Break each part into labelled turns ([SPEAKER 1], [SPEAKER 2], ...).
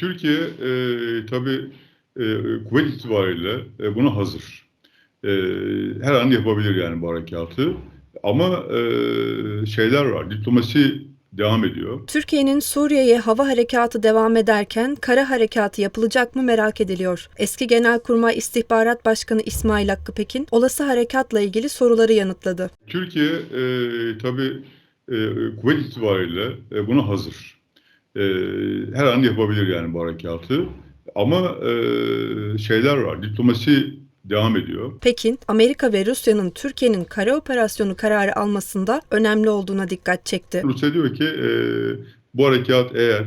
[SPEAKER 1] Türkiye e, tabii e, kuvvet itibariyle e, buna hazır. E, her an yapabilir yani bu harekatı. Ama e, şeyler var, diplomasi devam ediyor.
[SPEAKER 2] Türkiye'nin Suriye'ye hava harekatı devam ederken kara harekatı yapılacak mı merak ediliyor. Eski Genelkurmay İstihbarat Başkanı İsmail Hakkı Pekin olası harekatla ilgili soruları yanıtladı.
[SPEAKER 1] Türkiye e, tabii e, kuvvet itibariyle e, buna hazır. E, her an yapabilir yani bu harekatı. Ama e, şeyler var, diplomasi devam ediyor.
[SPEAKER 2] Pekin, Amerika ve Rusya'nın Türkiye'nin kara operasyonu kararı almasında önemli olduğuna dikkat çekti.
[SPEAKER 1] Rusya diyor ki e, bu harekat eğer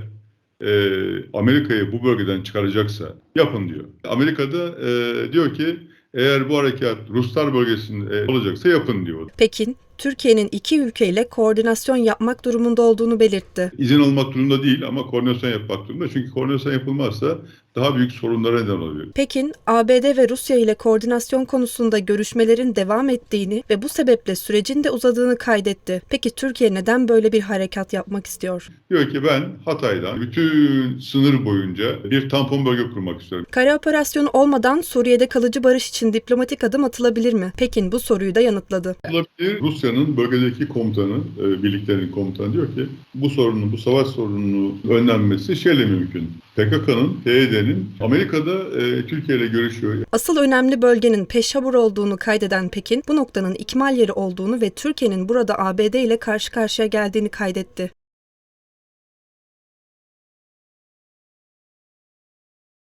[SPEAKER 1] e, Amerika'yı bu bölgeden çıkaracaksa yapın diyor. Amerika'da e, diyor ki eğer bu harekat Ruslar bölgesinde e, olacaksa yapın diyor.
[SPEAKER 2] Pekin, Türkiye'nin iki ülkeyle koordinasyon yapmak durumunda olduğunu belirtti.
[SPEAKER 1] İzin almak durumunda değil ama koordinasyon yapmak durumunda. Çünkü koordinasyon yapılmazsa daha büyük sorunlara neden oluyor.
[SPEAKER 2] Pekin, ABD ve Rusya ile koordinasyon konusunda görüşmelerin devam ettiğini ve bu sebeple sürecin de uzadığını kaydetti. Peki Türkiye neden böyle bir harekat yapmak istiyor?
[SPEAKER 1] Diyor ki ben Hatay'dan bütün sınır boyunca bir tampon bölge kurmak istiyorum.
[SPEAKER 2] Kara operasyonu olmadan Suriye'de kalıcı barış için diplomatik adım atılabilir mi? Pekin bu soruyu da yanıtladı.
[SPEAKER 1] Olabilir. Rusya'nın bölgedeki komutanı, e, birliklerin komutanı diyor ki bu sorunun, bu savaş sorununu önlenmesi şeyle mümkün. PKK'nın, PYD'nin Amerika'da e, Türkiye ile görüşüyor.
[SPEAKER 2] Asıl önemli bölgenin Peşhabur olduğunu kaydeden Pekin, bu noktanın ikmal yeri olduğunu ve Türkiye'nin burada ABD ile karşı karşıya geldiğini kaydetti.